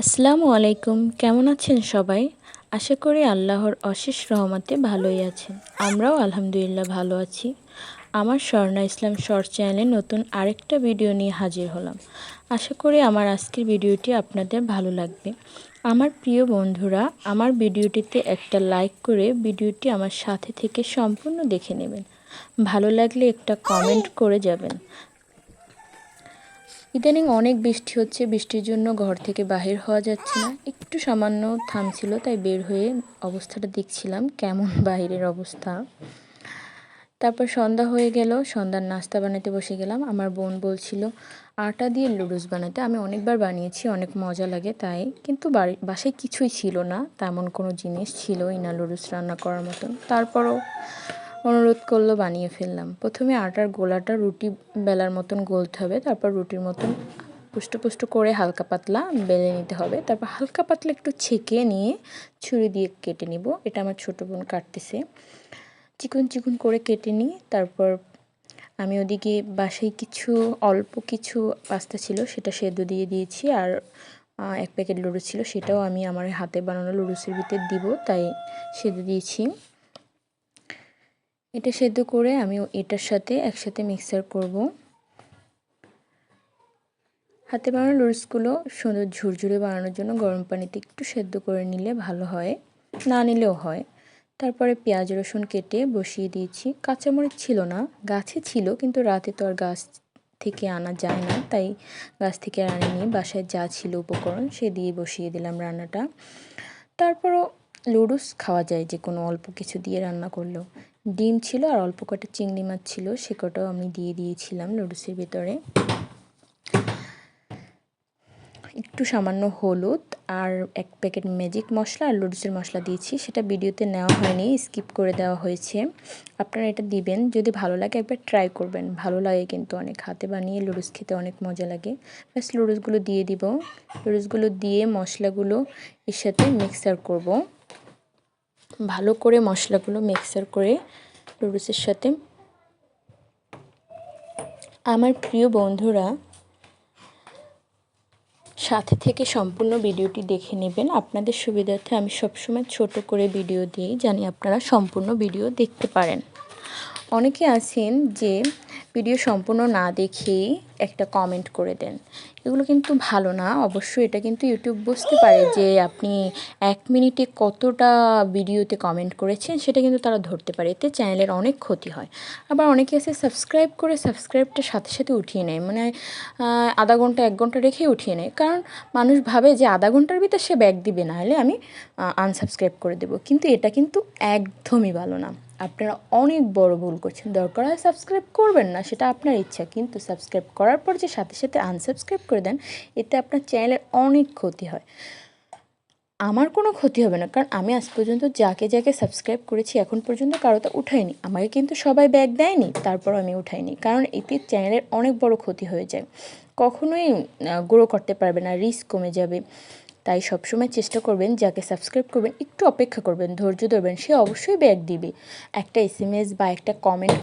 আসসালামু আলাইকুম, কেমন আছেন সবাই? আশা করি আল্লাহর অশেষ রহমতে ভালোই আছেন। আমরাও আলহামদুলিল্লাহ ভালো আছি। আমার স্বর্ণা ইসলাম শর্ট চ্যানেলে নতুন আরেকটা ভিডিও নিয়ে হাজির হলাম। আশা করি আমার আজকের ভিডিওটি আপনাদের ভালো লাগবে। আমার প্রিয় বন্ধুরা, আমার ভিডিওটিতে একটা লাইক করে ভিডিওটি আমার সাথে থেকে সম্পূর্ণ দেখে নেবেন। ভালো লাগলে একটা কমেন্ট করে যাবেন। ইদানিং অনেক বৃষ্টি হচ্ছে, বৃষ্টির জন্য ঘর থেকে বাহির হওয়া যাচ্ছে না। একটু সামান্য থামছিল, তাই বের হয়ে অবস্থাটা দেখছিলাম, কেমন বাহিরের অবস্থা। তারপর সন্ধ্যা হয়ে গেল, সন্ধ্যার নাস্তা বানাতে বসে গেলাম। আমার বোন বলছিল, আটা দিয়ে লুডুস বানাতে। আমি অনেকবার বানিয়েছি, অনেক মজা লাগে তাই। কিন্তু বাড়ি, বাসায় কিছুই ছিল না, তেমন কোনো জিনিস ছিলই না লুডুস রান্না করার মতন। তারপরও অনুরোধ করল বানিয়ে ফেললাম। প্রথমে আটার গোলাটা রুটি বেলার মতন গলতে হবে, তারপর রুটির মতন পুষ্ট পুষ্ট করে হালকা পাতলা বেলে নিতে হবে। তারপর হালকা পাতলা একটু ছেঁকে নিয়ে ছুরি দিয়ে কেটে নিব। এটা আমার ছোটো বোন কাটতেছে। চিকন চিকন করে কেটে নিই তারপর আমি ওদিকে বাসায় কিছু, অল্প কিছু পাস্তা ছিল, সেটা সেদ্ধ দিয়ে দিয়েছি। আর এক প্যাকেট লুডুস ছিল, সেটাও আমি আমার হাতে বানানো লুডুসের ভিতরে দিব, তাই সেদ্ধ দিয়েছি। এটা সেদ্ধ করে আমি এটার সাথে একসাথে মিক্সার করব। হাতে বানানো লুডসগুলো সুন্দর ঝুরঝুরে বানানোর জন্য গরম পানিতে একটু সেদ্ধ করে নিলে ভালো হয়, না নিলেও হয়। তারপরে পেঁয়াজ, রসুন কেটে বসিয়ে দিয়েছি। কাঁচামরিচ ছিল না, গাছে ছিল, কিন্তু রাতে তো আর গাছ থেকে আনা যায় না, তাই গাছ থেকে আনিনি। বাসায় যা ছিল উপকরণ সে দিয়ে বসিয়ে দিলাম রান্নাটা। তারপরও লুডুস খাওয়া যায় যে কোনো অল্প কিছু দিয়ে রান্না করলেও। ডিম ছিল আর অল্প কটা চিংড়ি মাছ ছিল, সে কটাও আমি দিয়ে দিয়েছিলাম লুডুসের ভিতরে। একটু সামান্য হলুদ আর এক প্যাকেট ম্যাজিক মশলা আর লুডুসের মশলা দিয়েছি, সেটা ভিডিওতে নেওয়া হয়নি, স্কিপ করে দেওয়া হয়েছে। আপনারা এটা দিবেন, যদি ভালো লাগে একবার ট্রাই করবেন। ভালো লাগে কিন্তু অনেক, হাতে বানিয়ে লুডুস খেতে অনেক মজা লাগে। ব্যাস লুডুসগুলো দিয়ে দিব। লুডুসগুলো দিয়ে মশলাগুলো এর সাথে মিক্সার করব। ভালো করে মশলাগুলো মিক্সার করে নুডলসের সাথে। আমার প্রিয় বন্ধুরা, সাথে থেকে সম্পূর্ণ ভিডিওটি দেখে নেবেন। আপনাদের সুবিধার্থে আমি সবসময় ছোট করে ভিডিও দিই, জানি আপনারা সম্পূর্ণ ভিডিও দেখতে পারেন। অনেকে আছেন যে ভিডিও সম্পূর্ণ না দেখেই একটা কমেন্ট করে দেন। এগুলো কিন্তু ভালো না, অবশ্যই এটা কিন্তু ইউটিউব বুঝতে পারে যে আপনি এক মিনিটে কতটা ভিডিওতে কমেন্ট করেছেন, সেটা কিন্তু তারা ধরতে পারে। এতে চ্যানেলের অনেক ক্ষতি হয়। আবার অনেকে আছে সাবস্ক্রাইব করে সাবস্ক্রাইবটা সাথে সাথে উঠিয়ে নেয়। মানে আধা ঘণ্টা, এক ঘণ্টা রেখে উঠিয়ে নেয়। কারণ মানুষ ভাবে যে আধা ঘণ্টার ভিতর সে ব্যাগ দিবে না হলে আমি আনসাবস্ক্রাইব করে দেবো। কিন্তু এটা কিন্তু একদমই ভালো না। আপনারা অনেক বড় ভুল করছেন। দরকার হয় সাবস্ক্রাইব করবেন না, সেটা আপনার ইচ্ছা। কিন্তু সাবস্ক্রাইব করার পর যে সাথে সাথে আনসাবস্ক্রাইব করে দেন, এতে আপনার চ্যানেলের অনেক ক্ষতি হয়। আমার কোনো ক্ষতি হবে না, কারণ আমি আজ পর্যন্ত যাকে যাকে সাবস্ক্রাইব করেছি, এখন পর্যন্ত কারোটা উঠাইনি। আমাকে কিন্তু সবাই ব্যাগ দেয়নি তারপর আমি উঠাইনি। কারণ এতে চ্যানেলের অনেক বড় ক্ষতি হয়ে যায়। কখনোই গ্রো করতে পারবে না রিস্ক কমে যাবে। তাই সবসময় চেষ্টা করবেন যাকে সাবস্ক্রাইব করবেন, একটু অপেক্ষা করবেন, ধৈর্য ধরবেন, সে অবশ্যই ব্যাগ দিবে। একটা এস বা একটা কমেন্ট